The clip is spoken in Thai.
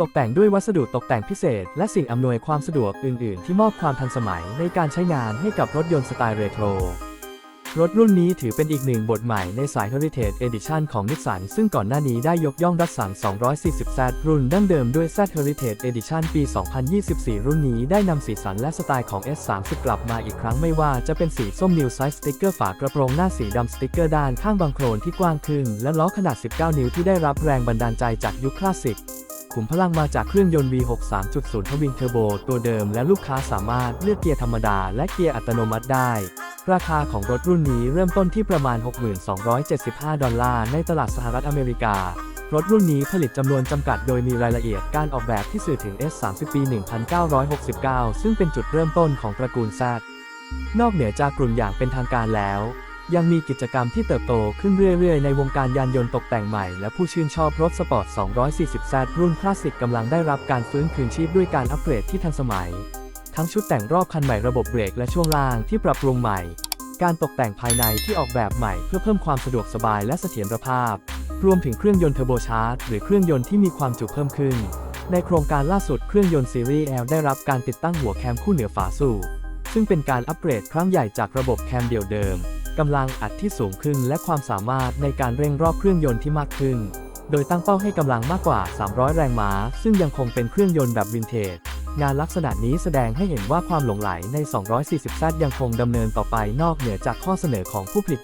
ตกแต่งด้วยวัสดุตกแต่งพิเศษ และสิ่งอำนวยความสะดวกอื่น ๆ ที่มอบความทันสมัยในการใช้งานให้กับรถยนต์สไตล์เรโทรรถรุ่นนี้ถือเป็นอีกหนึ่งบทใหม่ในสาย Heritage Edition ของนิสสันซึ่งก่อนหน้านี้ได้ยกย่องดัสสัน 240Z รุ่นดั้งเดิมด้วย Z Heritage Edition ปี 2024 รุ่นนี้ได้นำสีสันและสไตล์ของ S30 กลับมาอีกครั้งไม่ว่าจะเป็นสีส้มนิวไซส์สติกเกอร์ฝากระโปรงหน้าสีดำสติกเกอร์ด้านข้างบางโครนที่กว้างขึ้น และล้อขนาด 19 นิ้วที่ได้รับแรงบันดาลใจจากยุคคลาสสิก ขุมพลังมาจากเครื่องยนต์ V6 3.0 ทวินเทอร์โบตัวเดิมและลูกค้าสามารถเลือกเกียร์ธรรมดาและเกียร์อัตโนมัติได้ ราคาของรถรุ่นนี้เริ่มต้นที่ประมาณ 6275 ดอลลาร์ในตลาดสหรัฐอเมริการถรุ่นนี้ผลิตจำนวนจำกัดโดยมีรายละเอียดการออกแบบที่สื่อถึง S30 ปี 1969 ซึ่งเป็นจุดเริ่มต้นของตระกูล Z นอกเหนือจากกลุ่มอย่างเป็นทางการแล้ว ยังมีกิจกรรมที่เติบโตขึ้นเรื่อยๆ ในวงการยานยนต์ตกแต่งใหม่ และผู้ชื่นชอบรถสปอร์ต 240Z รุ่นคลาสสิกกำลังได้รับการฟื้นคืนชีพด้วยการอัปเกรดที่ทันสมัย ทั้งชุดแต่งรอบคันใหม่ระบบเบรกและช่วงล่างที่ปรับปรุงใหม่ การตกแต่งภายในที่ออกแบบใหม่เพื่อเพิ่มความสะดวกสบายและเสถียรภาพ รวมถึงเครื่องยนต์เทอร์โบชาร์จหรือเครื่องยนต์ที่มีความจุเพิ่มขึ้น ในโครงการล่าสุดเครื่องยนต์ซีรีส์ L ได้รับการติดตั้งหัวแคมคู่เหนือฝาสูบซึ่งเป็นการอัปเกรดครั้งใหญ่จากระบบแคมเดียวเดิม กำลังอัดที่สูงขึ้นและความสามารถในการเร่งรอบเครื่องยนต์ที่มากขึ้น โดยตั้งเป้าให้กำลังมากกว่า 300 แรงม้า ซึ่งยังคงเป็นเครื่องยนต์แบบวินเทจ งานลักษณะนี้แสดงให้เห็นว่าความหลงไหลใน 240Z ยังคงดำเนินต่อไปนอกเหนือจากข้อเสนอของผู้ผลิต